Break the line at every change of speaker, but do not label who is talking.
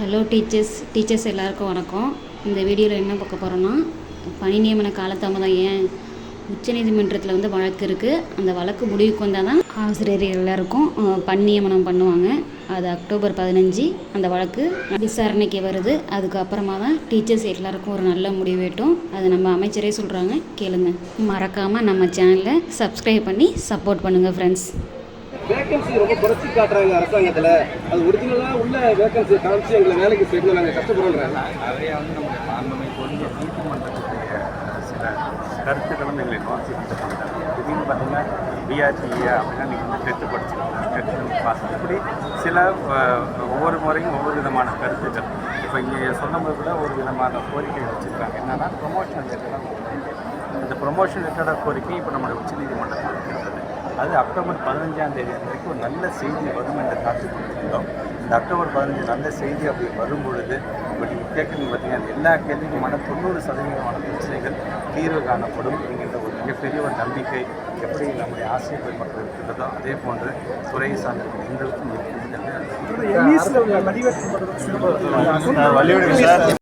Hello teachers teachers எல்லாருக்கும் வணக்கம். இந்த வீடியோவில் என்ன பார்க்க போகிறோன்னா பணி நியமன காலத்தாமதம் ஏன் உச்சநீதிமன்றத்தில் வந்து வழக்கு இருக்குது அந்த வழக்கு முடிவுக்கு வந்தால் தான் ஆசிரியர் எல்லாருக்கும் பணி நியமனம் பண்ணுவாங்க. அது அக்டோபர் பதினஞ்சு அந்த வழக்கு விசாரணைக்கு வருது. அதுக்கப்புறமா தான் டீச்சர்ஸ் எல்லாருக்கும் ஒரு நல்ல முடிவு எட்டும். அது நம்ம அமைச்சரே சொல்கிறாங்க கேளுங்க. மறக்காமல் நம்ம சேனலை சப்ஸ்கிரைப் பண்ணி சப்போர்ட் பண்ணுங்கள் ஃப்ரெண்ட்ஸ்
வேகன்சி ரொம்ப குறைச்சி காட்டுறாங்க அரசாங்கத்தில். அது ஒரிஜினலாக உள்ள வேகன்சி காமிச்சு எங்களை வேலைக்கு சேர்க்கணும் நாங்கள் கஷ்டப்படுறோம்
நிறைய வந்து நம்முடைய மாண்புமை பொருள் நீதிமன்றத்துடைய சில கருத்துக்களும் எங்களை நோக்கி வந்து பண்ணுறாங்க திடீர்னு பார்த்தீங்கன்னா பிஆர்டிஏ அப்படின்னா நீங்கள் வந்து டெட்டு படிச்சிருக்கீங்க டெட்டு பாஸ் இப்படி சில ஒவ்வொரு முறையும் ஒவ்வொரு விதமான கருத்துக்கள். இப்போ இங்கே சொன்னபோது கூட ஒரு விதமான கோரிக்கை வச்சுருக்காங்க. என்னன்னா ப்ரொமோஷன் லெட்டராக இந்த அந்த ப்ரொமோஷன் லெட்டராக கோரிக்கை இப்போ நம்முடைய உச்சநீதிமன்றத்தில் அது அக்டோபர் பதினஞ்சாம் தேதி வரைக்கும் ஒரு நல்ல செய்தி வரும் என்று காத்து கொண்டிருந்தோம் இந்த அக்டோபர் பதினஞ்சு நல்ல செய்தி அப்படி வரும் பொழுது இப்போ நீங்கள் கேட்குறது பார்த்தீங்கன்னா எல்லா கேள்விக்குமான தொண்ணூறு சதவீதமான பிரச்சனைகள் தீர்வு காணப்படும் என்கின்ற ஒரு மிகப்பெரிய ஒரு நம்பிக்கை எப்படி நம்முடைய ஆசிரியர் பெருமக்கள் இருக்கின்றதோ அதே போன்று துறை சார்ந்த எங்களுக்கும்
எம்இஎஸ்ல பதிவேற்றம்